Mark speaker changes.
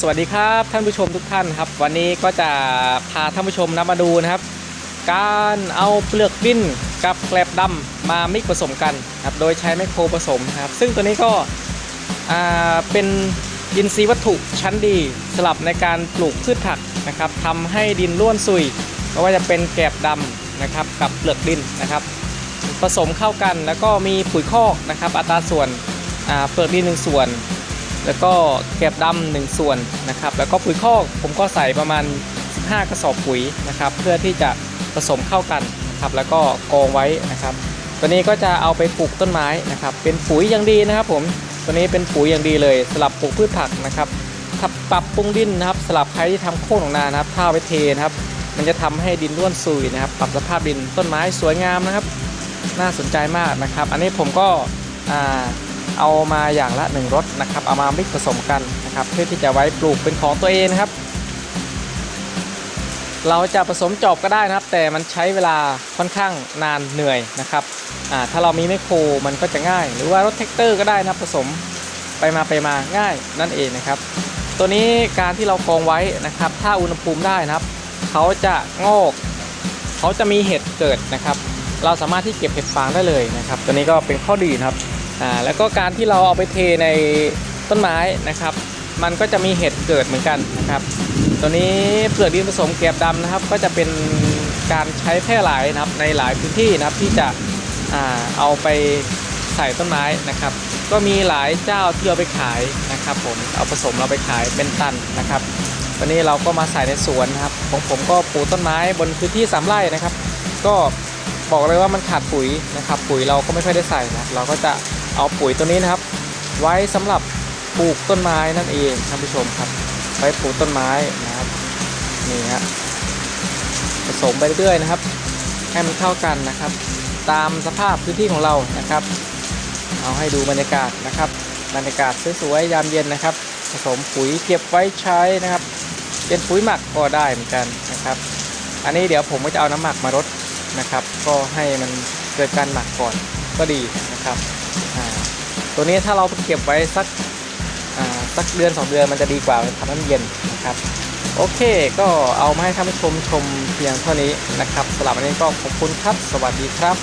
Speaker 1: สวัสดีครับท่านผู้ชมทุกท่านครับ วันนี้ก็จะพาท่านผู้ชมนะมาดูนะครับ การเอาเปลือกดิ้นกับแกลบดำมามิกผสมกันครับโดยใช้ไมโครผสมครับ ซึ่งตัวนี้ก็เป็นอินทรีย์วัตถุชั้นดีสลับในการปลูกพืชผักนะครับทำให้ดินร่วนซุยไม่ว่าจะเป็นแกลบดำนะครับกับเปลือกดินนะครับ ผสมเข้ากันแล้วก็มีปุ๋ยคอกนะครับ อัตราส่วนเปลือกดินหนึ่งส่วน แล้วก็แกบดำหนึ่งส่วนนะครับ แล้วก็ปุ๋ยคอกผมก็ใส่ประมาณ 15 กระสอบปุ๋ยนะครับ เพื่อที่จะผสมเข้ากันนะครับ แล้วก็กองไว้นะครับ ตัวนี้ก็จะเอาไปปลูกต้นไม้นะครับ เป็นปุ๋ยอย่างดีนะครับผมตัวนี้เป็นปุ๋ยอย่างดีเลยสลับปลูกพืชผักนะครับปรับปรุงดินนะครับ สลับใครที่ทำโค่นของนานะครับถ้าไปเทนะครับ มันจะทำให้ดินร่วนซุยนะครับ ปรับสภาพดินต้นไม้สวยงามนะครับ น่าสนใจมากนะครับ อันนี้ผมก็อ่า เอามาอย่างละหนึ่งรถนะครับ เอามามิกผสมกันนะครับ เพื่อที่จะไว้ปลูกเป็นของตัวเองนะครับ เราจะผสมจอบก็ได้นะครับ แต่มันใช้เวลาค่อนข้างนานเหนื่อยนะครับถ้าเรามีไมโครมันก็จะง่าย หรือว่ารถแท็กเตอร์ก็ได้นะครับผสมไปมาไปมาง่ายนั่นเองนะครับ ตัวนี้การที่เรากองไว้นะครับ ถ้าอุณหภูมิได้นะครับ เขาจะงอก เขาจะมีเห็ดเกิดนะครับ เราสามารถที่เก็บเห็ดฟางได้เลยนะครับ ตัวนี้ก็เป็นข้อดีนะครับ อ่าแล้วก็การที่เราเอาไปเทในต้นไม้นะครับ มันก็จะมีเห็ดเกิดเหมือนกันนะครับ ตัวนี้เปลือกดินผสมแกบดำนะครับ ก็จะเป็นการใช้แพร่หลายนะครับในหลายพื้นที่นะครับที่จะอ่าเอาไปใส่ต้นไม้นะครับ ก็มีหลายเจ้าที่เอาไปขายนะครับผมเอาผสมเราไปขายเป็นตันนะครับวันนี้เราก็มาใส่ในสวนนะครับของผมก็ปลูกต้นไม้บนพื้นที่สามไร่นะครับ ก็บอกเลยว่ามันขาดปุ๋ยนะครับ ปุ๋ยเราก็ไม่ค่อยได้ใส่นะเราก็จะ เอาปุ๋ยตัวนี้นะครับ ไว้สำหรับปลูกต้นไม้นั่นเองท่านผู้ชมครับ ไว้ปลูกต้นไม้นะครับนี่ฮะผสมไปเรื่อยๆนะครับ ให้มันเข้ากันนะครับ ตามสภาพพื้นที่ของเรานะครับ เอาให้ดูบรรยากาศนะครับ บรรยากาศสวยๆยามเย็นนะครับ ผสมปุ๋ยเก็บไว้ใช้นะครับ เป็นปุ๋ยหมักก็ได้เหมือนกันนะครับ อันนี้เดี๋ยวผมก็จะเอาน้ำหมักมารดนะครับ ก็ให้มันเกิดการหมักก่อนก็ดีนะครับ ตัวนี้ถ้าเราเก็บไว้สักสักเดือนสองเดือนมันจะดีกว่าทำให้มันเย็นนะครับโอเค ก็เอามาให้ท่านผู้ชมชมเพียงเท่านี้นะครับสำหรับวันนี้ก็ขอบคุณครับ สวัสดีครับ